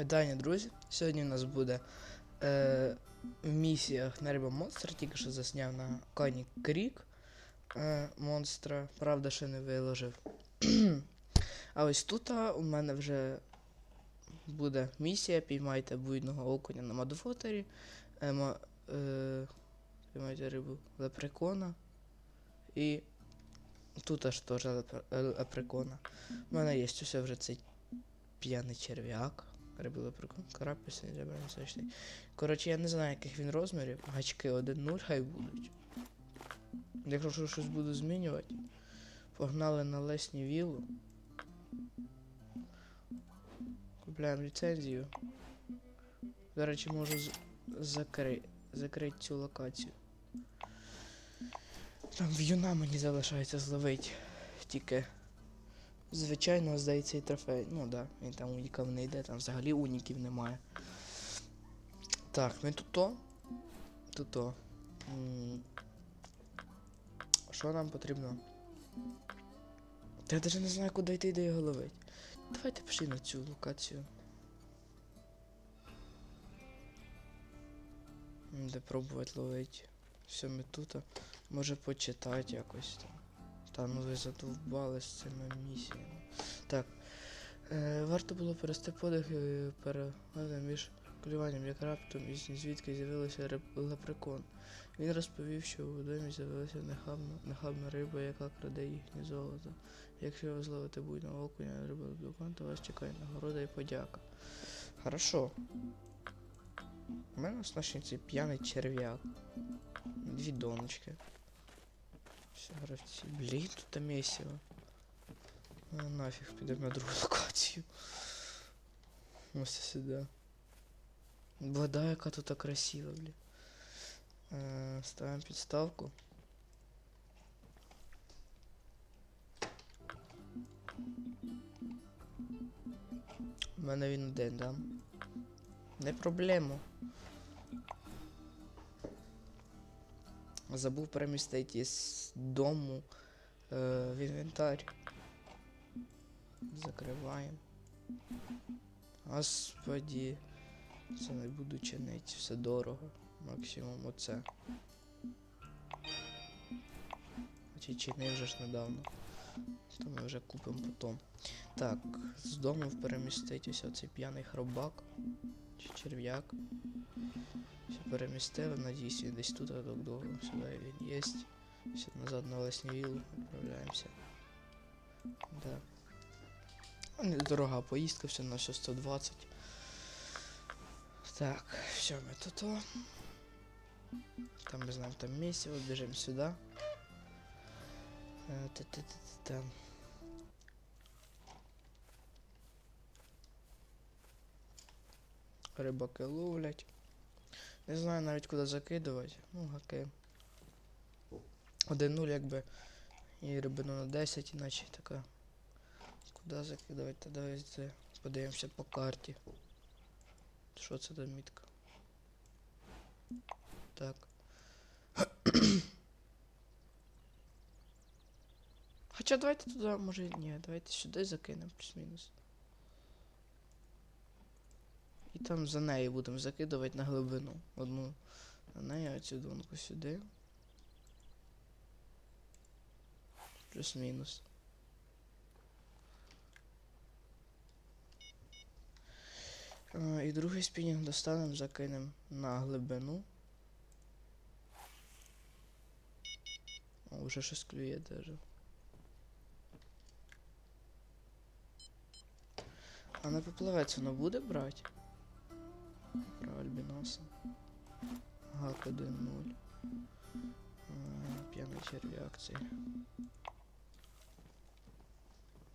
Вітання, друзі! Сьогодні у нас буде е, в місіях на риба монстр, тільки що засняв на коні Крік е, монстра, правда, ще не виложив. а ось тут у мене вже буде місія, піймайте буйного окуня на модфотері, е, е, піймайте рибу лепрекона і тут аж теж е, лепрекона. У мене є ось вже цей п'яний черв'як. Карапіс не забрали смачний. Коротше, я не знаю, яких він розмірів. Гачки 1-0 хай будуть. Якщо щось буду змінювати. Погнали на лесні віллу. Купляємо ліцензію. До речі, можу закри... закрити цю локацію. Там в'юна мені залишається зловити. Тільки. Звичайно, здається, і трофей. Ну да, він там уніків не йде, там взагалі уніків немає. Так, ми тут то. Тут то. Що нам потрібно? Та я навіть не знаю, куди йти, де його ловить. Давайте пішли на цю локацію. Де пробувати ловити. Все, ми тут. Може почитати якось там. Та ну ви задовбали з цими місіями. Так. Е, варто було перести подих і між клюванням, як раптом із звідки з'явився лепрекон. Він розповів, що у домі з'явилася нехабна, нехабна риба, яка краде їхнє золото. Якщо ви зловите буйного окуня риба лепрекон, то вас чекає нагорода і подяка. Хорошо. У мене цей п'яний черв'як. Дві доночки. Все, гравці. Блін, тут місиво. Ну, нафіг, підемо на другу локацію. Ось сюди. Вода, яка тут красива, блін. Е, ставимо підставку. У мене він один, да? Не проблема. Забув перемістити із дому е, в інвентар. Закриваємо. Господі. Це не буду чинити, все дорого. Максимум оце. Чи чинив вже ж недавно. То ми вже купимо потім. Так, з дому перемістить ось оцей п'яний хробак. Чи черв'як. Все перемістили, надіюсь, він десь тут а так довго. Сюди він є. Все назад на лесні віллу відправляємося. Да. А, Недорога поїздка, все на все 120. Так, все, ми тут. Там ми знаємо там місце, біжимо сюди. Е, та-та-та-та-та. Рибаки ловлять. Не знаю навіть куди закидувати. Ну, гаки. 1-0 якби. І рибину на 10, іначе така. Куди закидувати? Давайте подивимося по карті. Що це за мітка? Так. Хоча давайте туди, може ні, давайте сюди закинемо плюс-мінус. І там за нею будемо закидувати на глибину. Одну на неї, а цю донку сюди. Плюс-мінус. І другий спінінг достанемо, закинемо на глибину. О, вже щось клює даже. А на поплавець воно буде брати? Про альбіноса. Гак 1-0. А, П'яний черві акції.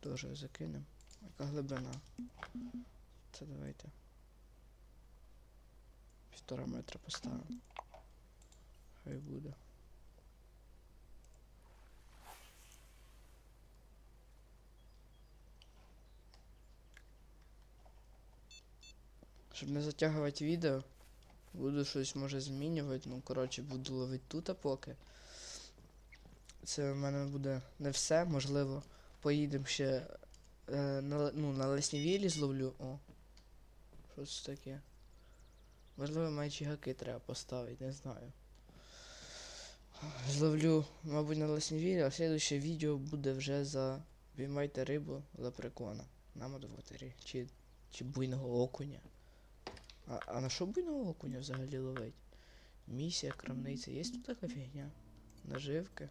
Тоже закинем. Яка глибина? Це давайте. Півтора метра поставимо. Хай буде. Щоб не затягувати відео, буду щось може змінювати. Ну, коротше, буду ловити тут а поки. Це в мене буде не все, можливо, поїдемо ще е, на, ну, на лесній віллі зловлю. О. Що це таке? Можливо, менші гаки треба поставити, не знаю. Зловлю, мабуть, на леснівірі, а слідуще відео буде вже за Піймайте рибу лепрекона на модвотері. Чи, чи буйного окуня. А, а на що буйного окуня взагалі ловить? Місія, крамниця, є тут така фігня? Наживки?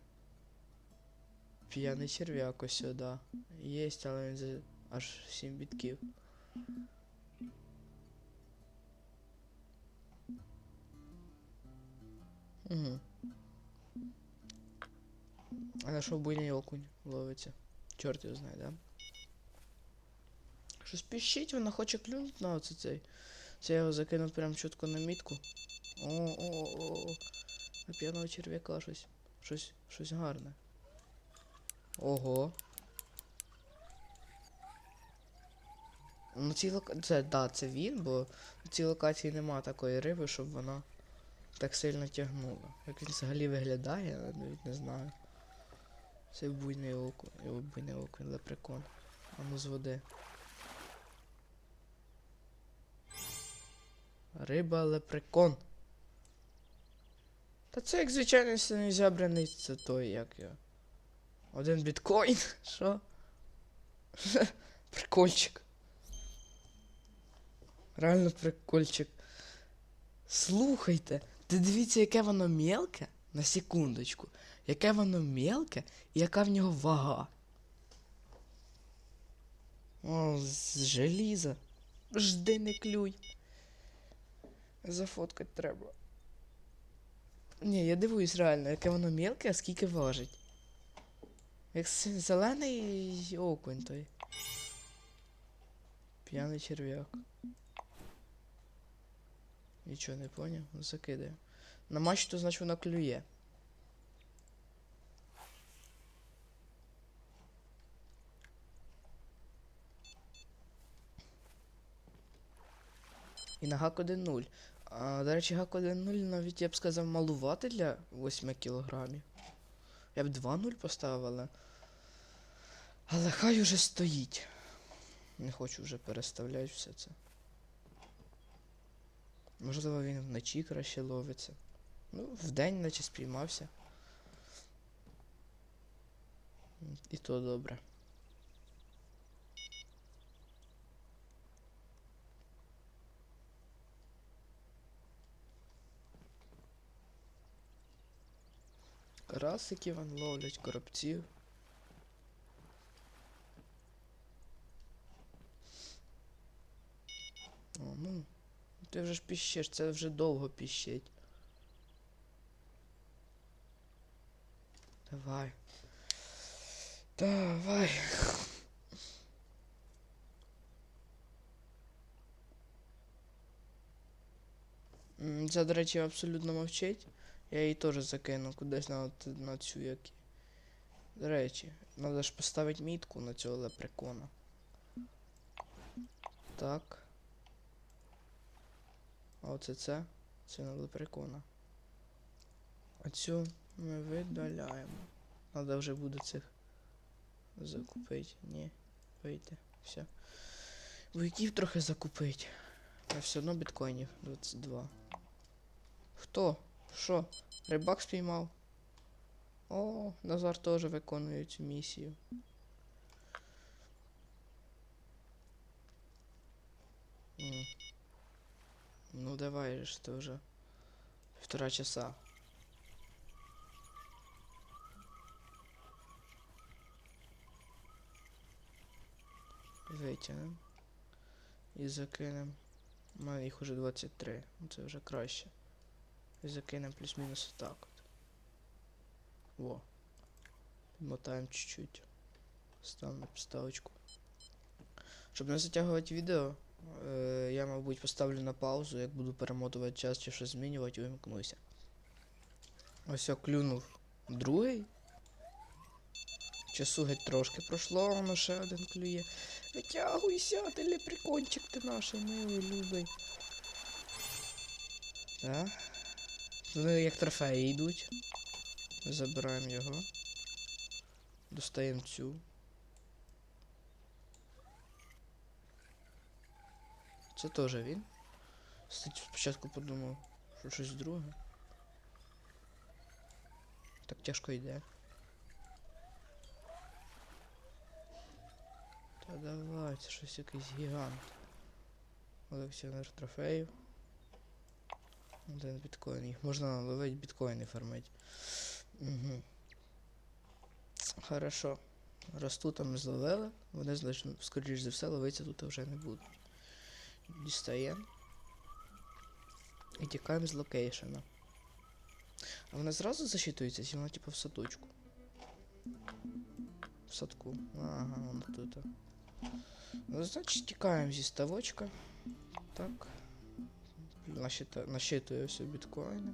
П'яний черв'як ось сюди. Єсть, але він аж 7 бітків. Угу. А на що буйний окунь ловиться? Чорт його знає, да? Щось піщить, вона хоче клюнути на оце цей. Це я його закинув прям чітко на мітку. О, о, о, о. На п'яного черв'яка щось. Щось, щось гарне. Ого. Ну цій лока... Це, да, це він, бо в цій локації нема такої риби, щоб вона так сильно тягнула. Як він взагалі виглядає, я навіть не знаю. Це буйний око. Його буйний око, лепрекон. А ну з води. Риба лепрекон. Та це як звичайний синьозябряний, це той, як його. Один біткоін. Що? Прикольчик. Реально прикольчик. Слухайте, ти дивіться, яке воно мелке, на секундочку, яке воно мелке і яка в нього вага. О, з желіза. Жди не клюй. Зафоткать треба. Ні, я дивуюсь реально, яке воно мілке, а скільки важить. Як зелений окунь той. П'яний черв'як. Нічого не поняв, закидає. На мачту, значить, вона клює. І на гак 1-0. А, до речі, гак 1-0 навіть я б сказав малувати для 8 кілограмів. Я б 2-0 поставив, але. Але хай уже стоїть. Не хочу вже переставляти все це. Можливо, він вночі краще ловиться. Ну, вдень наче спіймався. І то добре. Карасики вон ловлять, коробців. О, ну, ти вже ж піщеш, це вже довго піщить. Давай. Давай. Це, до речі, абсолютно мовчить. Я її теж закину кудись на, на цю як. До речі, треба ж поставити мітку на цього лепрекона. Так. А оце це? Це на лепрекона. А цю ми видаляємо. Надо вже буде цих закупити. Ні, вийти. Все. Вуйків трохи закупити. А все одно біткоїнів 22. Хто? Що? Рибак спіймав? О, Назар теж виконує цю місію. Ну давай ж, ты уже півтора часа. Витягнем. І закинем. У мене їх уже 23. Ну це вже краще. І закинем плюс-мінус отак от. Во. Мотаємо чуть-чуть. Ставимо підставочку. Щоб не затягувати відео, е, я, мабуть, поставлю на паузу, як буду перемотувати час чи щось змінювати, вимкнуся. Ось я клюнув другий. Часу геть трошки пройшло, воно ще один клює. Витягуйся, ти лепрекончик ти наш милий, любий. Так. Вони як трофеї йдуть. Забираємо його. Достаємо цю. Це теж він. Кстати, спочатку подумав, що щось друге. Так тяжко йде. Та давай, це щось якийсь гігант. Колекціонер трофеїв. Один біткоін. Їх можна ловити біткоїни фармити. Угу. Хорошо. Росту там зловили, вони, скоріш за все, ловитися тут вже не будуть. Дістаємо. І тікаємо з локейшена. А вона зразу засчитується, чи вона типу в садочку? В садку. Ага, вона тут. Ну, значить, тікаємо зі ставочка. Так. Насчитує все біткоїни.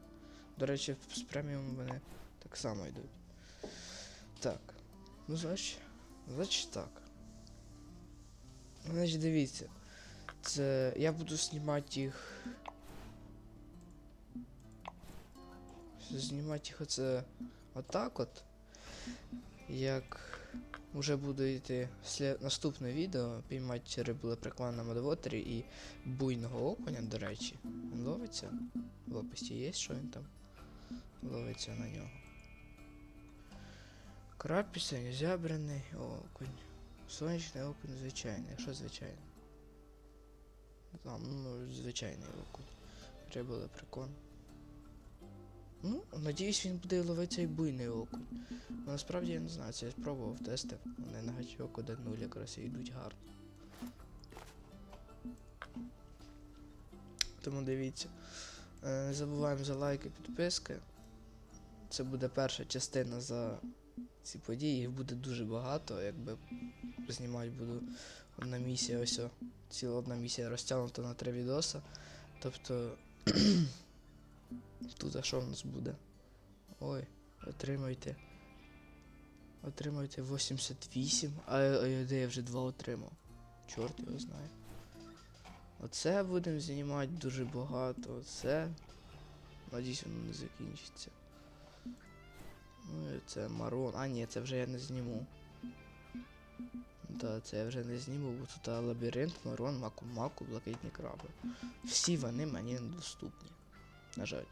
До речі, з преміум вони так само йдуть. Так. Ну, значить, значить так. Значить, дивіться. Це я буду знімати їх. Знімати їх оце отак от. Як вже буде йти наступне відео, піймати рибу приклад на модовотері і буйного окуня, до речі. Він ловиться. В описі є, що він там ловиться на нього. Крапіса, зябраний окунь. Сонячний окунь звичайний. Що звичайний? Там, ну, звичайний окунь. Риба лепрекон. Ну, надіюсь, він буде ловити цей буйний окунь. Ну, насправді я не знаю, це я спробував тестив. Вони на гачок 1-0 якраз і йдуть гарно. Тому дивіться. Е, Не забуваємо за лайки, підписки. Це буде перша частина за ці події. Їх буде дуже багато. Якби знімати буду одна місія, ось ціла одна місія розтягнута на три відоса. Тобто. Тут а що в нас буде? Ой, отримайте. Отримайте 88, а, а де я вже 2 отримав. Чорт його знає. Оце будемо знімати дуже багато. Оце. Надіюсь, воно не закінчиться. Ну і це марон. А ні, це вже я не зніму. Да, це я вже не зніму, бо тут лабіринт, марон, маку-маку, блакитні краби. Всі вони мені недоступні. На жаль.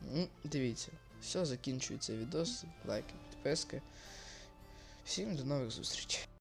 Ну, дивіться. Все, закінчується відос. Лайки, підписки. Всім до нових зустрічей.